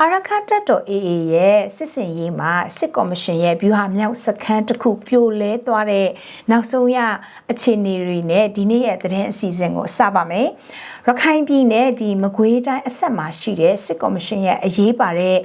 အာရခတက်တော် AA ရဲ့စစ်စင်ရေးမှာစစ်ကော်မရှင်ရဲ့ဗျူဟာမြောက်စခန်းတစ်ခုပြိုလဲသွားတဲ့နောက်ဆုံးရအခြေအနေတွေနဲ့ဒီနေ့ရဲ့သတင်းအစီအစဉ်ကိုစပါမယ်။ ရခိုင်ပြည်နယ်ဒီမကွေးတိုင်းအဆက်မှာရှိတဲ့စစ်ကော်မရှင်ရဲ့အရေးပါတဲ့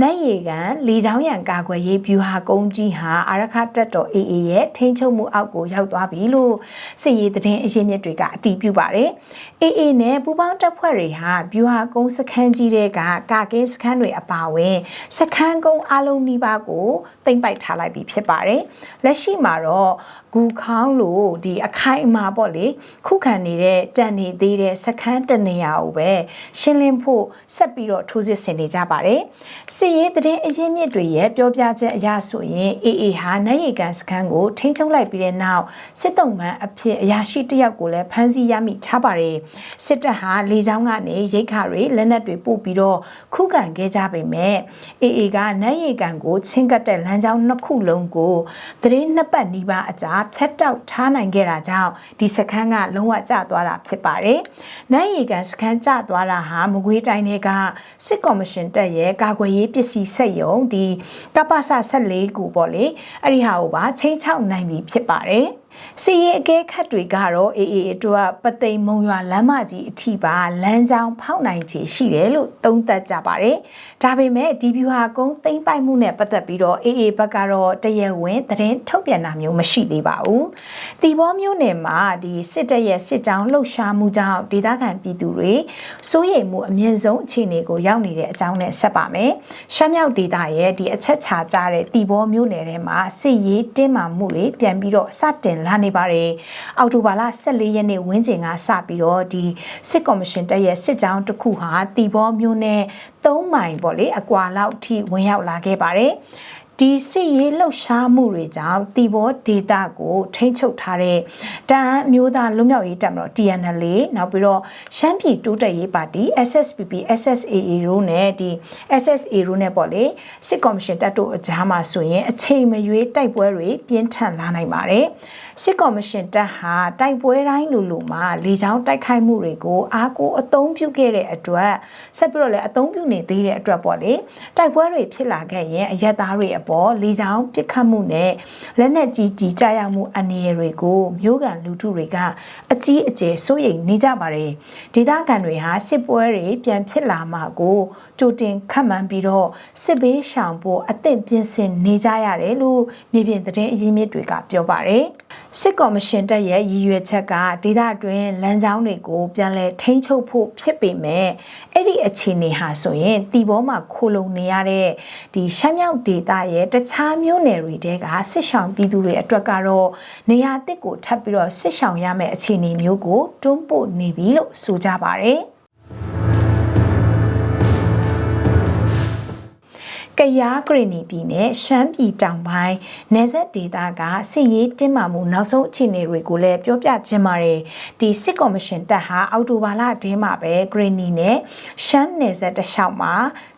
နိုင်ရီကန်လေချောင်းရံကာကွယ်ရေးဗျူဟာကုန်းကြီးဟာအာရခတက်တော် AA ရဲ့ထိန်းချုပ်မှုအောက်ကိုရောက်သွားပြီလို့စစ်ရေးသတင်းအရင်းမြစ်တွေကအတည်ပြုပါတယ်။ AA နဲ့ပူးပေါင်းတပ်ဖွဲ့တွေဟာဗျူဟာကုန်းစခန်းကြီးတွေကကာကင်းစခန်းတွေအပါအဝင်စခန်းကုန်းအလုံးနီးပါးကိုတင်ပိုက်ထားလိုက်ပြီဖြစ်ပါတယ်။လက်ရှိမှာတော့ဂူခေါင်းလို့ဒီအခိုင်အမာပေါ့လေခုခံနေတဲ့ကြံနေသေးတဲ့စခန်းတနေရာကိုပဲရှင်းလင်းဖို့ဆက်ပြီးတော့ထိုးစစ်ဆင်နေကြပါတယ်။စစ်ရေးသတင်းအရင်းမြစ်တွေရဲ့ပြောပြချက်အရဆိုရင် AA ဟာနိုင်ရီကန်စခန်းကိုထိန်းချုပ်လိုက်ပြီးတဲ့နောက်စစ်တုံးမှန်အဖြစ်အရာရှိတယောက်ကိုလည်းဖမ်းဆီးရမိထားပါတယ်။စစ်တပ်ဟာလေကြောင်းကနေရိတ်ခါတွေလက်နက်တွေပို့ပြီးတော့ခုခံခဲ့ကြပေမဲ့ AA ကနိုင်ရီကန်ကိုချင်းကပ်တဲ့လမ်းကြောင်းနှစ်ခုလုံးကိုသတင်းနှစ်ပတ်နီးပါးအကြာဖြတ်တောက်ထားနိုင်ခဲ့တာကြောင့်ဒီစခန်းကလုံးဝကျသွားတာဖြစ်ပါတယ်။နိုင်ရီကန်စခန်းကျသွားတာဟာမကွေးတိုင်းတွေကစစ်ကော်မရှင်တပ်ရဲ့ကာကွယ်ရေးပစ္စည်းစက်ယုံဒီကပ္ပစ14ခုပေါ့လေအဲ့ဒီဟာကိုပါချိန်ချောက်နိုင်ပြီဖြစ်ပါတယ်။ စီရင်အကဲခတ်တွေကတော့အေအေအတွက်ပသိမ်မုံရွာလမ်းမကြီးအထိပါလမ်းကြောင်းဖောက်နိုင်ခြေရှိတယ်လို့သုံးသပ်ကြပါတယ်။ဒါပေမဲ့ဒီဗျူဟာကုန်းသိမ့်ပိုက်မှုနဲ့ပတ်သက်ပြီးတော့အေအေဘက်ကတော့တရဝင်းသတင်းထုတ်ပြန်တာမျိုးမရှိသေးပါဘူး။တီဘောမျိုးနယ်မှာဒီစစ်တပ်ရဲ့စစ်ကြောင်းလှုပ်ရှားမှုကြောင့်ဒေသခံပြည်သူတွေစိုးရိမ်မှုအမြင့်ဆုံးအခြေအနေကိုရောက်နေတဲ့အကြောင်းနဲ့ဆက်ပါမယ်။ရှမ်းမြောက်ဒေသရဲ့ဒီအချက်ချာကြတဲ့တီဘောမျိုးနယ်ထဲမှာစစ်ရေးတင်းမာမှုတွေပြန်ပြီးတော့စတင်လာနေပါတယ်အောက်တိုဘာလ14ရက်နေ့ဝင်းကျင်ကစပြီးတော့ဒီစစ်ကော်မရှင်တပ်ရဲ့စစ်ကြောင်းတစ်ခုဟာတီဘောမျိုးနဲ့3မိုင်ပေါ့လေအကွာလောက်ထိဝင်ရောက်လာခဲ့ပါတယ် ဒီစစ်ရေးလှုပ်ရှားမှုတွေကြောင့်တီဘောဒေတာကိုထိန်းချုပ်ထားတဲ့တန်မျိုးသားလွတ်မြောက်ရေးတပ်မတော် TNL နောက်ပြီးတော့ရှမ်းပြည်တိုးတက်ရေးပါတီ SSPP SSAA တို့နဲ့ဒီ SSA တို့နဲ့ပေါ့လေစစ်ကော်မရှင်တပ်တို့အကြားမှာဆိုရင်အချိန်မရွေးတိုက်ပွဲတွေပြင်းထန်လာနိုင်ပါတယ်စစ်ကော်မရှင်တပ်ဟာတိုက်ပွဲတိုင်းလူလူမှာလေကြောင်းတိုက်ခိုက်မှုတွေကိုအားကိုအသုံးပြုခဲ့တဲ့အတွက်ဆက်ပြီးတော့လည်းအသုံးပြုနေသေးတဲ့အတွက်ပေါ့လေတိုက်ပွဲတွေဖြစ်လာခဲ့ရင်အရက်သားတွေအပေါ်လေကြောင်းပစ်ခတ်မှုနဲ့လက်နက်ကြီးကြီးကြရောက်မှုအနေရတွေကိုမျိုးကန်လူထုတွေကအကြီးအကျယ်စိုးရိမ်နေကြပါတယ်ဒေသခံတွေဟာစစ်ပွဲတွေပြန်ဖြစ်လာမှကိုကြိုတင်ခတ်မှန်းပြီးတော့စစ်ဘေးရှောင်ဖို့အသင့်ပြင်ဆင်နေကြရတယ်လို့မြေပြင်သတင်းအရင်းမြစ်တွေကပြောပါတယ်စစ်ကော်မရှင်တပ်ရဲ့ရည်ရွယ်ချက်ကဒေသတွင်းလမ်းကြောင်းတွေကိုပြန်လည်ထိန်းချုပ်ဖို့ဖြစ်ပေမဲ့အဲ့ဒီအခြေအနေဟာဆိုရင်တီဘောမှာခိုလုံနေရတဲ့ဒီရှမ်းမြောက်ဒေသရဲ့တခြားမြို့နယ်တွေတဲကစစ်ဆောင်ပြည်သူတွေအတွက်ကတော့နေရာတစ်ကိုထပ်ပြီးတော့စစ်ဆောင်ရမယ့်အခြေအနေမျိုးကိုတွန်းပို့နေပြီလို့ဆိုကြပါတယ်။ ကယားဂရီနီပြည်နယ်ရှမ်းပြည်တောင်ပိုင်းနယ်စပ်ဒေသကစစ်ရေးတင်းမာမှုနောက်ဆုံးအခြေအနေတွေကိုလည်းပြောပြခြင်းပါတယ်ဒီစစ်ကော်မရှင်တပ်ဟာအော်တိုဘာလတည်းမှာပဲဂရီနီနဲ့ရှမ်းနယ်စပ်တလျှောက်မှာ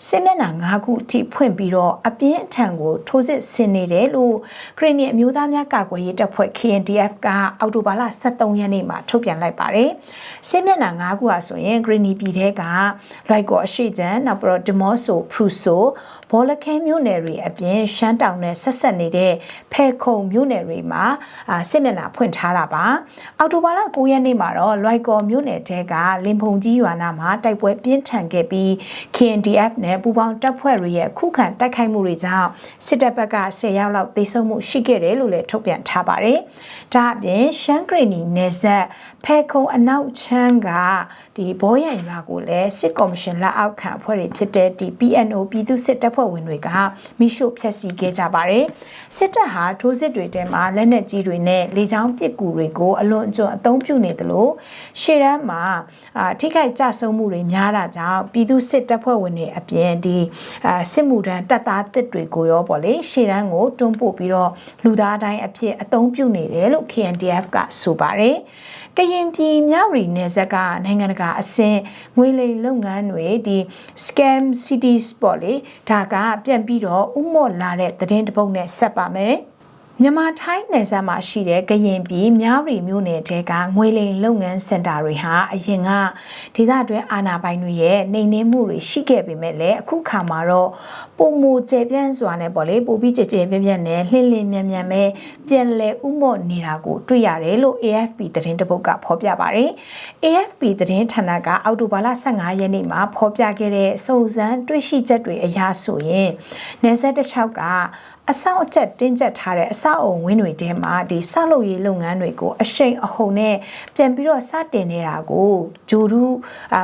စစ်မျက်နှာ၅ခုအထိဖွင့်ပြီးတော့အပြင်းအထန်ကိုထိုးစစ်ဆင်နေတယ်လို့ဂရီနီအမျိုးသားများကာကွယ်ရေးတပ်ဖွဲ့ KNDF ကအော်တိုဘာလ23ရက်နေ့မှာထုတ်ပြန်လိုက်ပါတယ်စစ်မျက်နှာ၅ခုဟာဆိုရင်ဂရီနီပြည်ထဲကလွိုက်ကောအရှိချန်နောက်ပြီးတော့ဒီမော့ဆိုဖရူဆိုဘောလခဲမြို့နယ်တွေအပြင်ရှမ်းတောင်နဲ့ဆက်ဆက်နေတဲ့ဖဲခုံမြို့နယ်တွေမှာစစ်မျက်နှာဖွင့်ထားတာပါအော်တိုဘာလ9ရက်နေ့မှာတော့လွိုက်ကော်မြို့နယ်တဲကလင်ဖုံကြီးရွာနာမှာတိုက်ပွဲပြင်းထန်ခဲ့ပြီး KNDF နဲ့ပူးပေါင်းတပ်ဖွဲ့တွေရဲ့ခုခံတိုက်ခိုက်မှုတွေကြောင့်စစ်တပ်ဘက်က10ရောက်လောက်သေဆုံးမှုရှိခဲ့တယ်လို့လည်းထုတ်ပြန်ထားပါတယ်ဒါအပြင်ရှမ်းဂရီနီနယ်စပ်ဖဲခုံအနောက်ချမ်းကဒီဘောရံရွာကိုလည်းစစ်ကော်မရှင်လက်အောက်ခံအဖွဲ့တွေဖြစ်တဲ့ဒီ PNO ပြည်သူစစ်တပ်ဖွဲ့ဝင်တွေကမိရှုဖျက်ဆီးခဲ့ကြပါတယ်စစ်တပ်ဟာထိုးစစ်တွေထဲမှာလက်နက်ကြီးတွေနဲ့လေကြောင်းပစ်ကူတွေကိုအလွန်အကျွံအသုံးပြုနေသလိုရှေ့တန်းမှာအာထိခိုက်ကြဆုံးမှုတွေများတာကြောင့်ပြည်သူစစ်တပ်ဖွဲ့ဝင်တွေအပြင်ဒီအာစစ်မှုထမ်းတပ်သားတစ်တွေကိုရောပေါ့လေရှေ့တန်းကိုတွန်းပို့ပြီးတော့လူသားတိုင်းအဖြစ်အသုံးပြုနေတယ်လို့ KNDF ကဆိုပါတယ် ကရင်ပြည်မြောက်ရီနယ်ဇက်ကနိုင်ငံတကာအဆင့်ငွေလိမ်လုပ်ငန်းတွေဒီ scam cities ပေါ့လေဒါကပြန်ပြီးတော့ဥမော့လာတဲ့သတင်းတပုတ်နဲ့ဆက်ပါမယ် မြန်မာထိုင်းနယ်စပ်မှာရှိတဲ့ကရင်ပြည်မြားရီမြို့နယ်တဲကငွေလိမ်လုပ်ငန်းစင်တာတွေဟာအရင်ကဒေသအတွင်းအာဏာပိုင်တွေရဲ့နှိမ်နင်းမှုတွေရှိခဲ့ပေမဲ့လည်းအခုခါမှာတော့ပုံမူကျေပြန့်စွာနဲ့ပေါ့လေပိုပြီးကြကြပြန့်ပြန့်နဲ့လှင်လင်းမြန်မြန်ပဲပြန်လဲဥမော့နေတာကိုတွေ့ရတယ်လို့ AFP သတင်းတပုတ်ကဖော်ပြပါတယ်။ AFP သတင်းဌာနကအောက်တိုဘာလ15ရက်နေ့မှာဖော်ပြခဲ့တဲ့စုံစမ်းတွေ့ရှိချက်တွေအရဆိုရင်နယ်စပ်တစ်လျှောက်က အဆောက်အကျက်တင်းကျပ်ထားတဲ့အဆောက်အုံဝင်းတွေထဲမှာဒီဆောက်လုပ်ရေးလုပ်ငန်းတွေကိုအရှိန်အဟုန်နဲ့ပြန်ပြီးတော့စတင်နေတာကိုဂျိုဒူ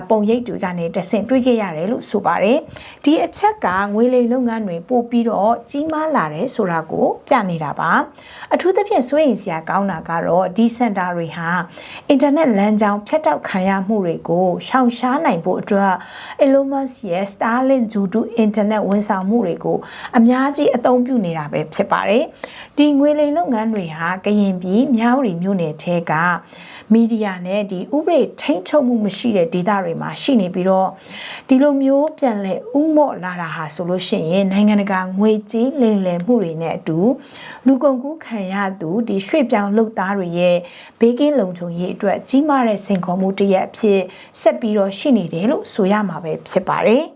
ပုံရိပ်တွေကနေတဆင့်တွေ့ခဲ့ရတယ်လို့ဆိုပါတယ်ဒီအချက်ကငွေလိမ်လုပ်ငန်းတွေပို့ပြီးတော့ကြီးမားလာတယ်ဆိုတာကိုပြနေတာပါအထူးသဖြင့်စိုးရိမ်စရာကောင်းတာကတော့ဒီစင်တာတွေဟာအင်တာနက်လမ်းကြောင်းဖြတ်တောက်ခံရမှုတွေကိုရှောင်ရှားနိုင်ဖို့အတွက် Elon Musk ရဲ့ Starlink ဂျိုဒူအင်တာနက်ဝန်ဆောင်မှုတွေကိုအများကြီးအသုံးပြုနေတာပဲဖြစ်ပါတယ်။ဒီငွေလိမ်လုပ်ငန်းတွေဟာကရင်ပြည်မြောက်ရီမြို့နယ်ထဲကမီဒီယာနဲ့ဒီဥပဒေထိန်းချုပ်မှုမရှိတဲ့ဒေသတွေမှာရှိနေပြီးတော့ဒီလိုမျိုးပြန်လဲဥမော့လာတာဟာဆိုလို့ရှိရင်နိုင်ငံတကာငွေကြေးလိမ်လည်မှုတွေနဲ့အတူလူကုန်ကူးခံရသူဒီရွှေ့ပြောင်းလုပ်သားတွေရဲ့ဘေးကင်းလုံခြုံရေးအတွက်ကြီးမားတဲ့စိန်ခေါ်မှုတစ်ရပ်အဖြစ်ဆက်ပြီးတော့ရှိနေတယ်လို့ဆိုရမှာပဲဖြစ်ပါတယ်။